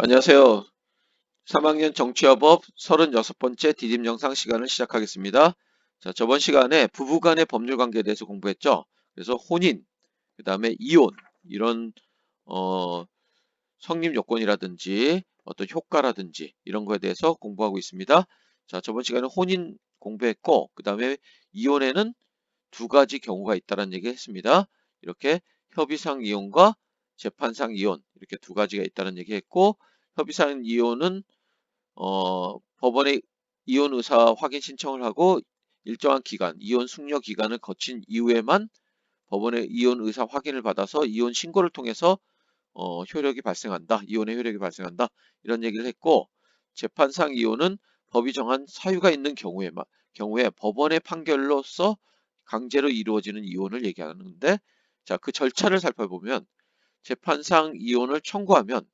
안녕하세요. 3학년 정치화법 36번째 디딤 영상 시간을 시작하겠습니다. 자, 저번 시간에 부부간의 법률 관계에 대해서 공부했죠. 그래서 혼인, 그 다음에 이혼, 이런 어, 성립 요건이라든지 어떤 효과라든지 이런 거에 대해서 공부하고 있습니다. 자, 저번 시간에 혼인 공부했고, 그 다음에 이혼에는 두 가지 경우가 있다는 얘기 했습니다. 이렇게 협의상 이혼과 재판상 이혼 이렇게 두 가지가 있다는 얘기 했고 협의상 이혼은 어, 법원에 이혼 의사 확인 신청을 하고 일정한 기간, 이혼 숙려 기간을 거친 이후에만 법원의 이혼 의사 확인을 받아서 이혼 신고를 통해서 어, 효력이 발생한다. 이혼의 효력이 발생한다. 이런 얘기를 했고 재판상 이혼은 법이 정한 사유가 있는 경우에 경우에 법원의 판결로서 강제로 이루어지는 이혼을 얘기하는데 자, 그 절차를 살펴보면 재판상 이혼을 청구하면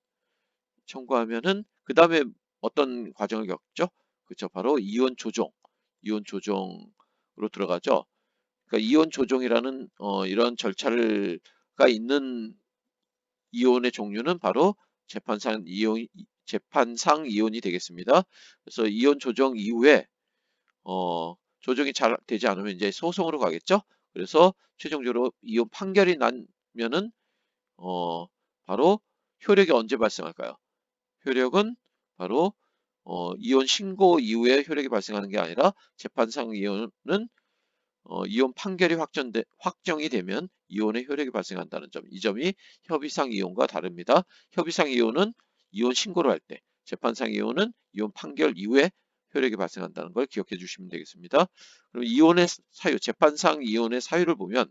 청구하면은 그 다음에 어떤 과정을 겪죠? 그렇죠. 바로 이혼 조정, 이혼 조정으로 들어가죠. 그러니까 이혼 조정이라는 어, 이런 절차가 있는 이혼의 종류는 바로 재판상 이혼 재판상 이혼이 되겠습니다. 그래서 이혼 조정 이후에 어, 조정이 잘 되지 않으면 이제 소송으로 가겠죠. 그래서 최종적으로 이혼 판결이 나면은 어, 바로 효력이 언제 발생할까요? 효력은 바로 어, 이혼 신고 이후에 효력이 발생하는 게 아니라 재판상 이혼은 어, 이혼 판결이 확정돼, 확정이 되면 이혼의 효력이 발생한다는 점. 이 점이 협의상 이혼과 다릅니다. 협의상 이혼은 이혼 신고를 할 때, 재판상 이혼은 이혼 판결 이후에 효력이 발생한다는 걸 기억해 주시면 되겠습니다. 그럼 이혼의 사유, 재판상 이혼의 사유를 보면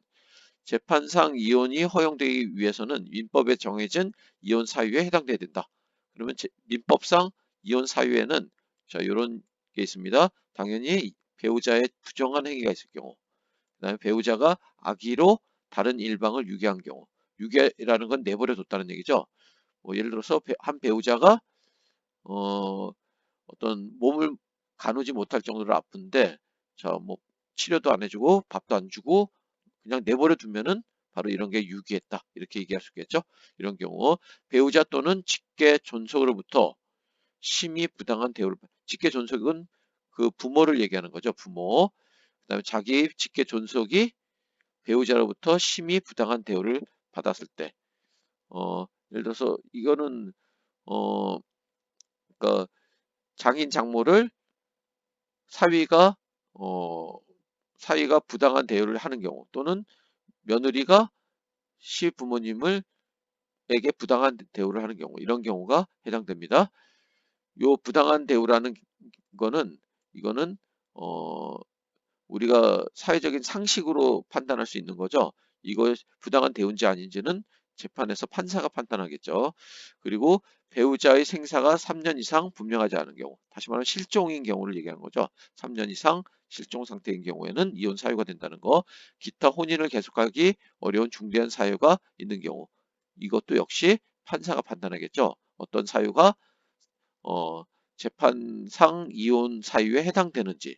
재판상 이혼이 허용되기 위해서는 민법에 정해진 이혼 사유에 해당돼야 된다. 그러면 민법상 이혼 사유에는 자 이런 게 있습니다. 당연히 배우자의 부정한 행위가 있을 경우, 그다음에 배우자가 악의로 다른 일방을 유괴한 경우, 유괴라는 건 내버려 뒀다는 얘기죠. 뭐 예를 들어서 한 배우자가 어, 어떤 몸을 가누지 못할 정도로 아픈데 자 뭐 치료도 안 해주고 밥도 안 주고 그냥 내버려 두면은 바로 이런 게 유기했다. 이렇게 얘기할 수 있겠죠. 이런 경우 배우자 또는 직계 존속으로부터 심히 부당한 대우를 직계 존속은 그 부모를 얘기하는 거죠. 부모. 그다음에 자기 직계 존속이 배우자로부터 심히 부당한 대우를 받았을 때 어, 예를 들어서 이거는 어 그러니까 장인 장모를 사위가 어 사위가 부당한 대우를 하는 경우 또는 며느리가 시부모님을 에게 부당한 대우를 하는 경우 이런 경우가 해당됩니다. 요 부당한 대우라는 거는 이거는 어 우리가 사회적인 상식으로 판단할 수 있는 거죠. 이거 부당한 대우인지 아닌지는 재판에서 판사가 판단하겠죠. 그리고 배우자의 생사가 3년 이상 분명하지 않은 경우, 다시 말하면 실종인 경우를 얘기하는 거죠. 3년 이상 실종 상태인 경우에는 이혼 사유가 된다는 거, 기타 혼인을 계속하기 어려운 중대한 사유가 있는 경우, 이것도 역시 판사가 판단하겠죠. 어떤 사유가 어, 재판상 이혼 사유에 해당되는지,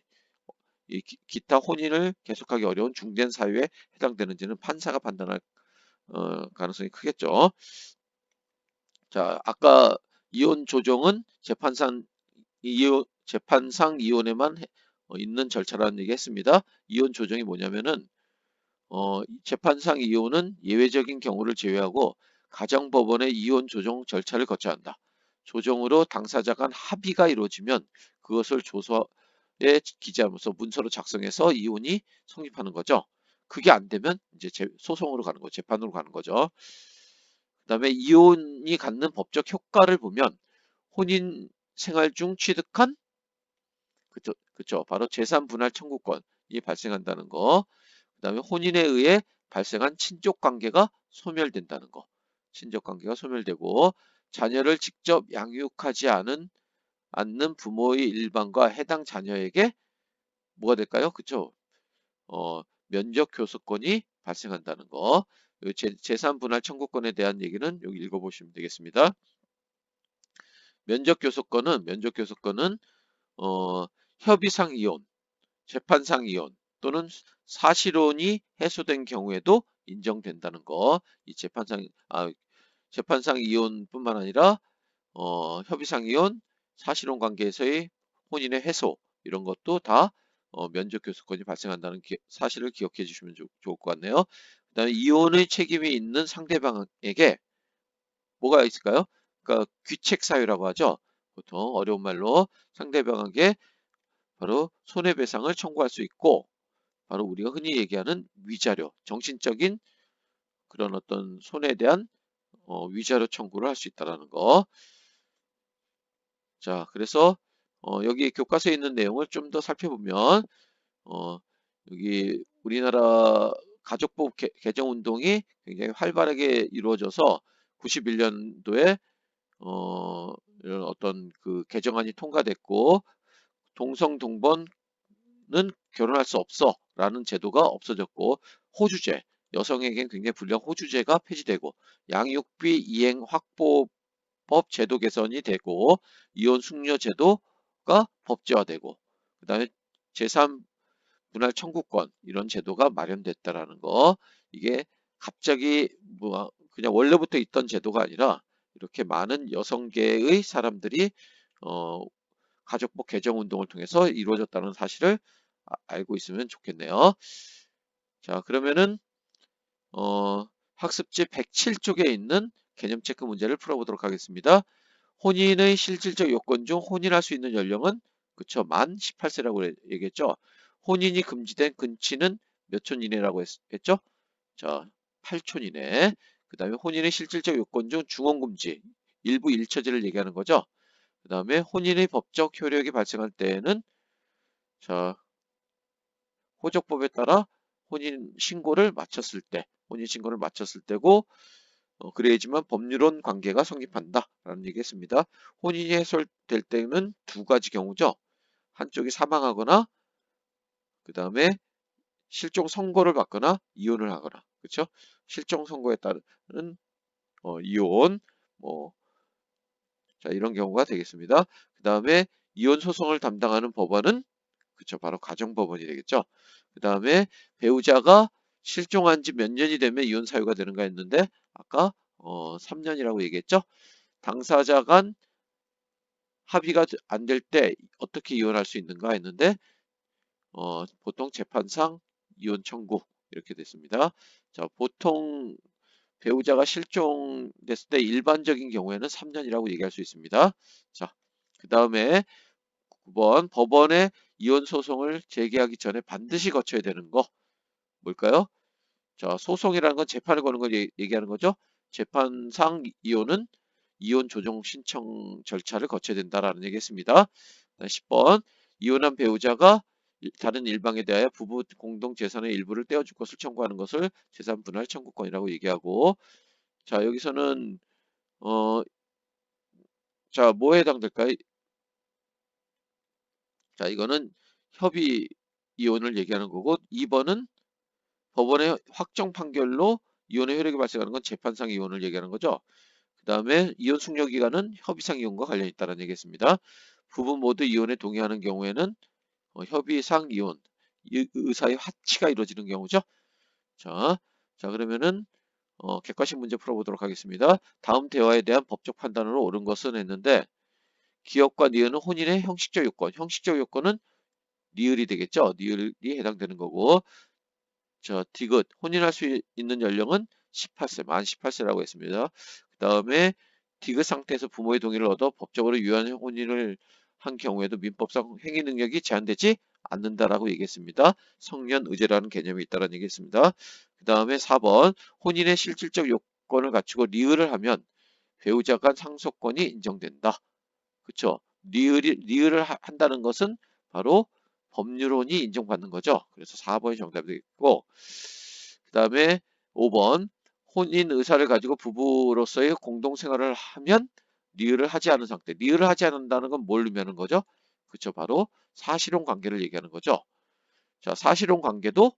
이 기 타 혼인을 계속하기 어려운 중대한 사유에 해당되는지는 판사가 판단할 어, 가능성이 크겠죠. 자, 아까 이혼 조정은 재판상 이혼 재판상 이혼에만 있는 절차라는 얘기 했습니다. 이혼 조정이 뭐냐면은 어, 재판상 이혼은 예외적인 경우를 제외하고 가정법원의 이혼 조정 절차를 거쳐야 한다. 조정으로 당사자 간 합의가 이루어지면 그것을 조서에 기재하면서 문서로 작성해서 이혼이 성립하는 거죠. 그게 안 되면 이제 소송으로 가는 거죠. 재판으로 가는 거죠. 그 다음에 이혼이 갖는 법적 효과를 보면 혼인 생활 중 취득한 그쵸, 그쵸. 바로 재산 분할 청구권이 발생한다는 거. 그 다음에 혼인에 의해 발생한 친족 관계가 소멸된다는 거. 친족 관계가 소멸되고 자녀를 직접 양육하지 않은 않는 부모의 일반과 해당 자녀에게 뭐가 될까요? 그쵸? 어, 면적 교섭권이 발생한다는 거. 재산 분할 청구권에 대한 얘기는 여기 읽어보시면 되겠습니다. 면적 교섭권은 면적 교섭권은 어, 협의상 이혼, 재판상 이혼 또는 사실혼이 해소된 경우에도 인정된다는 거. 이 재판상 아, 재판상 이혼뿐만 아니라 어, 협의상 이혼, 사실혼 관계에서의 혼인의 해소 이런 것도 다 어, 면접 교섭권이 발생한다는 기- 사실을 기억해 주시면 좋, 좋을 것 같네요. 그다음에 이혼의 책임이 있는 상대방에게 뭐가 있을까요? 그러니까 귀책 사유라고 하죠. 보통 어려운 말로 상대방에게 바로 손해배상을 청구할 수 있고 바로 우리가 흔히 얘기하는 위자료, 정신적인 그런 어떤 손해에 대한 어, 위자료 청구를 할 수 있다라는 거. 자, 그래서 어, 여기 교과서에 있는 내용을 좀 더 살펴보면 어, 여기 우리나라 가족법 개, 개정 운동이 굉장히 활발하게 이루어져서 91년도에 어, 이런 어떤 그 개정안이 통과됐고 동성 동번은 결혼할 수 없어 라는 제도가 없어졌고 호주제 여성에겐 굉장히 불리한 호주제가 폐지되고 양육비 이행 확보법 제도 개선이 되고 이혼 숙려 제도가 법제화되고 그 다음에 제3 분할 청구권 이런 제도가 마련됐다라는 거. 이게 갑자기 뭐 그냥 원래부터 있던 제도가 아니라 이렇게 많은 여성계의 사람들이 어, 가족법 개정 운동을 통해서 이루어졌다는 사실을 아- 알고 있으면 좋겠네요. 자 그러면은 어, 학습지 107쪽에 있는 개념 체크 문제를 풀어보도록 하겠습니다. 혼인의 실질적 요건 중 혼인할 수 있는 연령은 그쵸 만 18세라고 얘기했죠. 혼인이 금지된 근치는 몇촌 이내라고 했, 죠 자, 8촌 이내. 그 다음에 혼인의 실질적 요건 중 중원 금지, 일부 일처제를 얘기하는 거죠. 그 다음에 혼인의 법적 효력이 발생할 때에는 자, 호적법에 따라 혼인 신고를 마쳤을 때, 혼인 신고를 마쳤을 때고 어, 그래야지만 법률론 관계가 성립한다라는 얘기했습니다. 혼인이 해소될 때는 두 가지 경우죠. 한쪽이 사망하거나 그 다음에 실종 선고를 받거나 이혼을 하거나 그렇죠? 실종 선고에 따른 어, 이혼 뭐 자, 이런 경우가 되겠습니다. 그 다음에 이혼 소송을 담당하는 법원은 그쵸 바로 가정법원이 되겠죠. 그 다음에 배우자가 실종한 지 몇 년이 되면 이혼 사유가 되는가 했는데 아까 어, 3년이라고 얘기했죠. 당사자 간 합의가 안 될 때 어떻게 이혼할 수 있는가 했는데 어, 보통 재판상 이혼 청구 이렇게 됐습니다. 자, 보통 배우자가 실종됐을 때 일반적인 경우에는 3년이라고 얘기할 수 있습니다. 자, 그 다음에 9번 법원에 이혼 소송을 제기하기 전에 반드시 거쳐야 되는 거 뭘까요? 자, 소송이라는 건 재판을 거는 걸 얘기하는 거죠. 재판상 이혼은 이혼 조정 신청 절차를 거쳐야 된다라는 얘기했습니다. 10번 이혼한 배우자가 다른 일방에 대하여 부부 공동 재산의 일부를 떼어줄 것을 청구하는 것을 재산 분할 청구권이라고 얘기하고 자 여기서는 어 자 뭐에 해당될까요? 자 이거는 협의 이혼을 얘기하는 거고 2번은 법원의 확정 판결로 이혼의 효력이 발생하는 건 재판상 이혼을 얘기하는 거죠. 그 다음에 이혼 숙려 기간은 협의상 이혼과 관련이 있다는 얘기했습니다. 부부 모두 이혼에 동의하는 경우에는 어, 협의상 이혼, 의사의 화치가 이루어지는 경우죠. 자, 자 그러면은 어, 객관식 문제 풀어보도록 하겠습니다. 다음 대화에 대한 법적 판단으로 옳은 것은 했는데 기업과 니은은 혼인의 형식적 요건, 형식적 요건은 니을이 되겠죠. 니을이 해당되는 거고 저 디귿 혼인할 수 있는 연령은 18세, 만 18세라고 했습니다. 그 다음에 디귿 상태에서 부모의 동의를 얻어 법적으로 유한 혼인을 한 경우에도 민법상 행위 능력이 제한되지 않는다라고 얘기했습니다. 성년 의제라는 개념이 있다는 얘기했습니다. 그 다음에 4번 혼인의 실질적 요건을 갖추고 리을을 하면 배우자 간 상속권이 인정된다. 그쵸? 리을이, 리을을 한다는 것은 바로 법률론이 인정받는 거죠. 그래서 4번이 정답이 되겠고 그 다음에 5번 혼인 의사를 가지고 부부로서의 공동생활을 하면 리을을 하지 않은 상태. 리을을 하지 않는다는 건 뭘 의미하는 거죠? 그쵸 바로 사실혼 관계를 얘기하는 거죠. 자 사실혼 관계도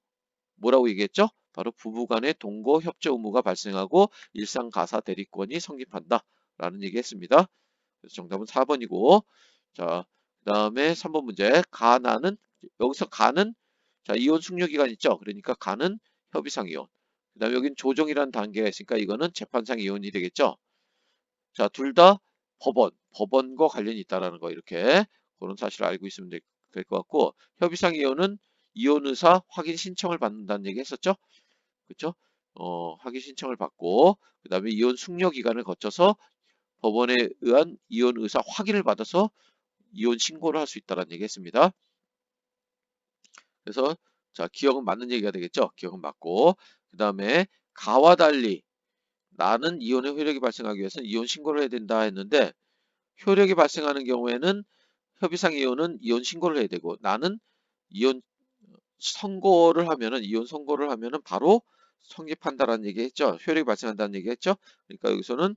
뭐라고 얘기했죠? 바로 부부간의 동거 협조 의무가 발생하고 일상 가사 대리권이 성립한다 라는 얘기 했습니다. 그래서 정답은 4번이고 자 그 다음에 3번 문제 가나는 여기서 가는 자 이혼 숙려 기간 있죠. 그러니까 가는 협의상 이혼. 그다음에 여긴 조정이라는 단계가 있으니까 이거는 재판상 이혼이 되겠죠. 자 둘 다 법원, 법원과 관련이 있다라는 거 이렇게 그런 사실을 알고 있으면 될 것 같고 협의상 이혼은 이혼 의사 확인 신청을 받는다는 얘기 했었죠? 그렇죠? 어, 확인 신청을 받고 그 다음에 이혼 숙려 기간을 거쳐서 법원에 의한 이혼 의사 확인을 받아서 이혼 신고를 할 수 있다는 얘기 했습니다. 그래서 자 기억은 맞는 얘기가 되겠죠? 기억은 맞고 그 다음에 가와 달리 나는 이혼의 효력이 발생하기 위해서는 이혼 신고를 해야 된다 했는데 효력이 발생하는 경우에는 협의상 이혼은 이혼 신고를 해야 되고 나는 이혼 선고를 하면은 이혼 선고를 하면은 바로 성립한다라는 얘기 했죠. 효력이 발생한다는 얘기 했죠. 그러니까 여기서는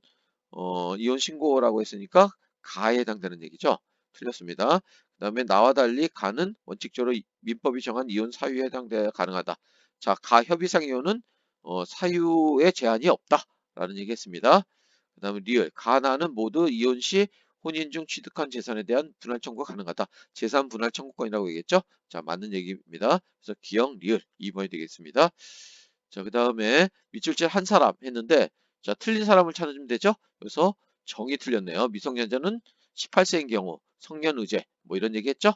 어, 이혼 신고라고 했으니까 가에 해당되는 얘기죠. 틀렸습니다. 그 다음에 나와 달리 가는 원칙적으로 민법이 정한 이혼 사유에 해당돼야 가능하다. 자, 가 협의상 이혼은 어, 사유에 제한이 없다 라는 얘기했습니다. 그 다음에 리얼 가나는 모두 이혼 시 혼인 중 취득한 재산에 대한 분할 청구가 가능하다. 재산 분할 청구권이라고 얘기했죠. 자, 맞는 얘기입니다. 그래서 기억 리얼 2번이 되겠습니다. 자, 그 다음에 밑줄째 한 사람 했는데 자, 틀린 사람을 찾으면 되죠. 그래서 정이 틀렸네요. 미성년자는 18세인 경우 성년 의제 뭐 이런 얘기 했죠.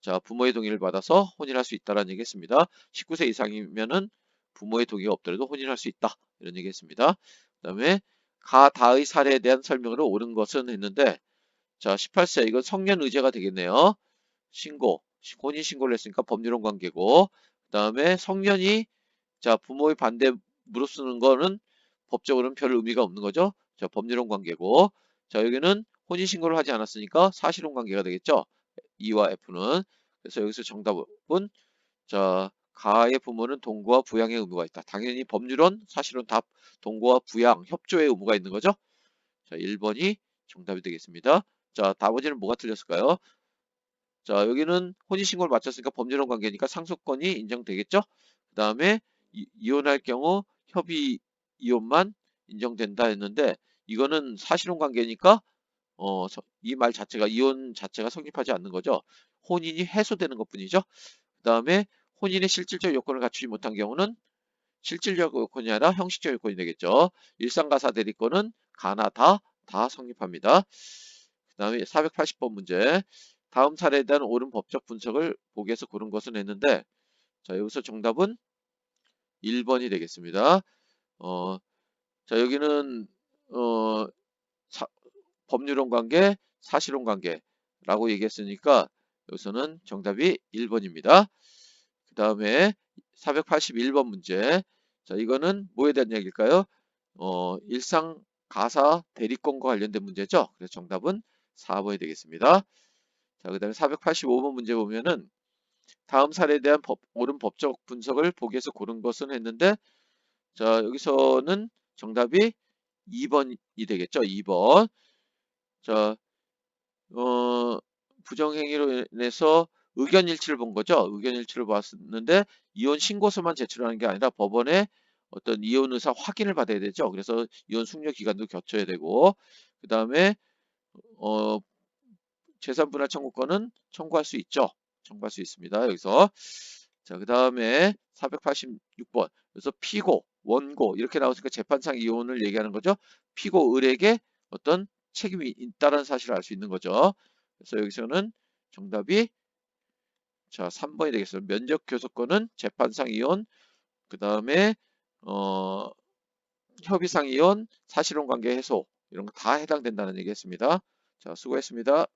자, 부모의 동의를 받아서 혼인할 수 있다라는 얘기 했습니다. 19세 이상이면은 부모의 동의가 없더라도 혼인할 수 있다. 이런 얘기 했습니다. 그 다음에 가, 다의 사례에 대한 설명으로 옳은 것은 했는데 자, 18세 이건 성년 의제가 되겠네요. 신고, 혼인 신고를 했으니까 법률혼 관계고 그 다음에 성년이 자 부모의 반대 무릅쓰는 거는 법적으로는 별 의미가 없는 거죠. 자 법률혼 관계고 자 여기는 혼인 신고를 하지 않았으니까 사실혼 관계가 되겠죠. E와 F는 그래서 여기서 정답은 자 가의 부모는 동거와 부양의 의무가 있다. 당연히 법률혼, 사실혼 답 동거와 부양, 협조의 의무가 있는 거죠. 자 1번이 정답이 되겠습니다. 자 나머지는 뭐가 틀렸을까요? 자 여기는 혼인신고를 마쳤으니까 법률혼 관계니까 상속권이 인정되겠죠. 그 다음에 이혼할 경우 협의 이혼만 인정된다 했는데 이거는 사실혼 관계니까 어, 이 말 자체가 이혼 자체가 성립하지 않는 거죠. 혼인이 해소되는 것 뿐이죠. 그 다음에 혼인의 실질적 요건을 갖추지 못한 경우는 실질적 요건이 아니라 형식적 요건이 되겠죠. 일상가사 대리권은 가나 다, 다 성립합니다. 그 다음에 480번 문제. 다음 사례에 대한 옳은 법적 분석을 보기에서 고른 것은 했는데 자 여기서 정답은 1번이 되겠습니다. 어, 자 여기는 어, 사, 법률혼 관계, 사실혼 관계라고 얘기했으니까 여기서는 정답이 1번입니다. 그 다음에 481번 문제. 자 이거는 뭐에 대한 얘기일까요? 어, 일상 가사 대리권과 관련된 문제죠. 그래서 정답은 4번이 되겠습니다. 자, 그 다음에 485번 문제 보면은 다음 사례에 대한 법, 옳은 법적 분석을 보기에서 고른 것은 했는데 자 여기서는 정답이 2번이 되겠죠. 2번. 자, 어, 부정행위로 인해서 의견 일치를 본 거죠. 의견 일치를 봤는데 이혼 신고서만 제출하는 게 아니라 법원에 어떤 이혼 의사 확인을 받아야 되죠. 그래서 이혼 숙려 기간도 겹쳐야 되고 그 다음에 어, 재산 분할 청구권은 청구할 수 있죠. 청구할 수 있습니다. 여기서 자, 그 다음에 486번. 그래서 피고, 원고 이렇게 나오니까 재판상 이혼을 얘기하는 거죠. 피고 을에게 어떤 책임이 있다는 사실을 알 수 있는 거죠. 그래서 여기서는 정답이 자 3번이 되겠습니다. 면적 교섭권은 재판상 이혼, 그 다음에 어, 협의상 이혼, 사실혼 관계 해소 이런 거 다 해당된다는 얘기했습니다. 자 수고했습니다.